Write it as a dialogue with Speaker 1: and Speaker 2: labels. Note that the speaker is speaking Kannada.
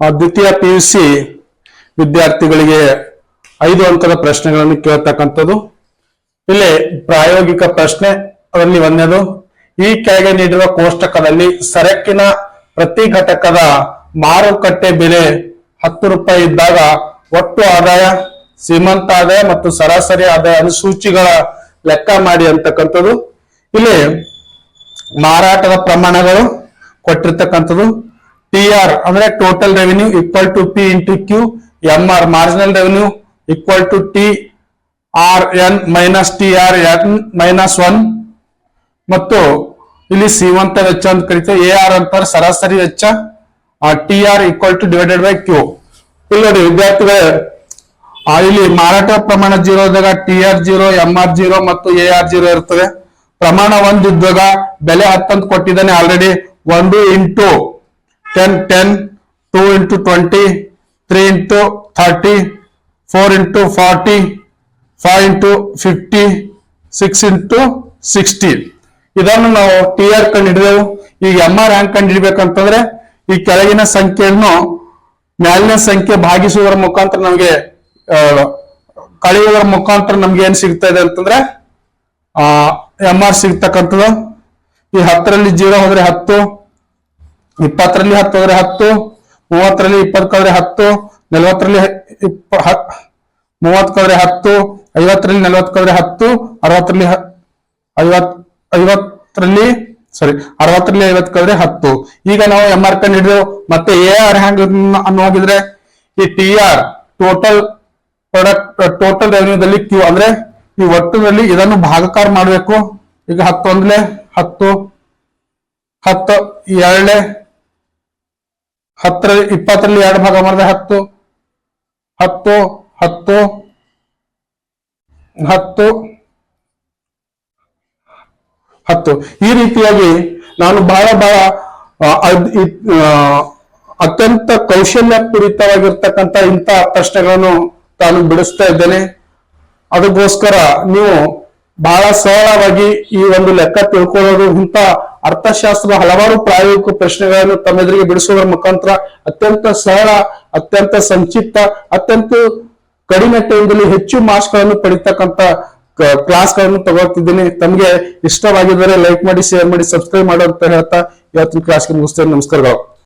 Speaker 1: ಆ, ದ್ವಿತೀಯ ಪಿ ಯು ಸಿ ವಿದ್ಯಾರ್ಥಿಗಳಿಗೆ ಐದು ಅಂಕದ ಪ್ರಶ್ನೆಗಳನ್ನು ಕೇಳ್ತಕ್ಕಂಥದ್ದು. ಇಲ್ಲಿ ಪ್ರಾಯೋಗಿಕ ಪ್ರಶ್ನೆ ಅದರಲ್ಲಿ ಒಂದೇದು ಈ ಕೆಳಗೆ ನೀಡಿರುವ ಕೋಷ್ಟಕದಲ್ಲಿ ಸರಕಿನ ಪ್ರತಿ ಘಟಕದ ಮಾರುಕಟ್ಟೆ ಬೆಲೆ ಹತ್ತು ರೂಪಾಯಿ ಇದ್ದಾಗ ಒಟ್ಟು ಆದಾಯ ಸೀಮಂತ ಆದಾಯ ಮತ್ತು ಸರಾಸರಿ ಆದಾಯ ಅನುಸೂಚಿಗಳ ಲೆಕ್ಕ ಮಾಡಿ ಅಂತಕ್ಕಂಥದ್ದು. ಇಲ್ಲಿ ಮಾರಾಟದ ಪ್ರಮಾಣಗಳು ಕೊಟ್ಟಿರ್ತಕ್ಕಂಥದ್ದು. ಟಿ ಆರ್ ಅಂದ್ರೆ total revenue equal to P into Q M R marginal revenue equal to T R N minus T R N minus one ಮತ್ತು ಇಲ್ಲಿ ಸೀಮಂತ ವೆಚ್ಚ ಅಂತ ಕರಿತೇವೆ ಎ ಆರ್ ಅಂತಾರೆ ಸರಾಸರಿ ವೆಚ್ಚ T R equal to divided by Q ಇಲ್ಲಿ ನೋಡಿ ವಿದ್ಯಾರ್ಥಿಗಳೇ ಇಲ್ಲಿ ಮಾರಾಟ ಪ್ರಮಾಣ ಜೀರೋ ಇದ್ದಾಗ T R zero M R zero ಮತ್ತು ಎ ಆರ್ ಜೀರೋ ಇರ್ತದೆ. ಪ್ರಮಾಣ ಒಂದ್ ಇದ್ದಾಗ ಬೆಲೆ ಹತ್ತಂತ ಕೊಟ್ಟಿದ್ದಾನೆ ಆಲ್ರೆಡಿ ಒಂದು into ten ten two into twenty three into thirty four into forty five into fifty six into sixty ಇದನ್ನು ನಾವು ಟಿ ಆರ್ ಕಂಡು ಹಿಡಿದೆವು ಈಗ ಎಂ ಆರ್ ಹ್ಯಾಂಗ್ ಕಂಡು ಹಿಡಿಬೇಕಂತಂದ್ರೆ ಈ ಕೆಳಗಿನ ಸಂಖ್ಯೆಯನ್ನು ಮ್ಯಾಲಿನ ಸಂಖ್ಯೆ ಭಾಗಿಸುವುದರ ಮುಖಾಂತರ ನಮಗೆ ಕಳೆಯುವುದರ ಮುಖಾಂತರ ನಮ್ಗೆ ಏನ್ ಸಿಗ್ತಾ ಇದೆ ಅಂತಂದ್ರೆ ಎಂ ಆರ್ ಸಿಗ್ತಕ್ಕಂಥದ್ದು. ಈ ಹತ್ತರಲ್ಲಿ ಜೀರೋ ಹೋದ್ರೆ ಹತ್ತು ಇಪ್ಪತ್ತರಲ್ಲಿ ಹತ್ತು ಹತ್ತು, ಮೂವತ್ತರಲ್ಲಿ ಇಪ್ಪತ್ತು ಹತ್ತು, ನಲವತ್ತರಲ್ಲಿ ಮೂವತ್ತು ಕಳೆದ್ರೆ ಹತ್ತು, ಐವತ್ತರಲ್ಲಿ ನಲವತ್ತು ಹತ್ತು, ಅರವತ್ತರಲ್ಲಿ ಐವತ್ ಐವತ್ತರಲ್ಲಿ ಸಾರಿ ಅರವತ್ತರಲ್ಲಿ ಐವತ್ತು ಹತ್ತು. ಈಗ ನಾವು ಎಂ ಆರ್ ಕಂಡು ಹಿಡಿದು ಮತ್ತೆ ಎ ಆರ್ ಹ್ಯಾಂಗ್ ಅನ್ನು ಹೋಗಿದ್ರೆ ಈ T R total product total ರೆವೆನ್ಯೂದಲ್ಲಿ Q ಅಂದ್ರೆ ಈ ಒಟ್ಟಿನಲ್ಲಿ ಇದನ್ನು ಭಾಗಕಾರ ಮಾಡಬೇಕು. ಈಗ ಹತ್ತು ಹತ್ತು ಹತ್ತು ಎರಡೇ ಹತ್ತರ, ಇಪ್ಪತ್ತರಲ್ಲಿ ಎರಡು ಭಾಗ ಮಾಡಿದ್ರೆ ಹತ್ತು. ಹತ್ತು ಹತ್ತು ಹತ್ತು ಹತ್ತು. ಈ ರೀತಿಯಾಗಿ ನಾನು ಬಹಳ ಬಹಳ ಅತ್ಯಂತ ಕೌಶಲ್ಯ ಪೂರಿತವಾಗಿರ್ತಕ್ಕಂಥ ಇಂಥ ಪ್ರಶ್ನೆಗಳನ್ನು ತಾನು ಬಿಡಿಸ್ತಾ ಇದ್ದೇನೆ. ಅದಕ್ಕೋಸ್ಕರ ನೀವು ಬಹಳ ಸರಳವಾಗಿ ಈ ಒಂದು ಲೆಕ್ಕ ತಿಳ್ಕೊಳ್ಳೋದು ಇಂಥ ಅರ್ಥಶಾಸ್ತ್ರದ ಹಲವಾರು ಪ್ರಾಯೋಗಿಕ ಪ್ರಶ್ನೆಗಳನ್ನು ತಮ್ಮ ಎದುರಿಗೆ ಬಿಡಿಸುವುದರ ಮುಖಾಂತರ ಅತ್ಯಂತ ಸರಳ, ಅತ್ಯಂತ ಸಂಕ್ಷಿಪ್ತ, ಅತ್ಯಂತ ಕಡಿಮೆ ಟೈಮ್ದಲ್ಲಿ ಹೆಚ್ಚು ಮಾರ್ಕ್ಸ್ಗಳನ್ನು ಪಡಿತಕ್ಕಂತ ಕ್ಲಾಸ್ಗಳನ್ನು ತಗೋತಿದ್ದೀನಿ ತಮಗೆ ಇಷ್ಟವಾಗಿದ್ದರೆ ಲೈಕ್ ಮಾಡಿ ಶೇರ್ ಮಾಡಿ ಸಬ್ಸ್ಕ್ರೈಬ್ ಮಾಡೋ ಅಂತ ಹೇಳ್ತಾ ಇವತ್ತಿನ ಕ್ಲಾಸ್ಗೆ ಮುಗಿಸ್ತೇನೆ. ನಮಸ್ಕಾರಗಳು.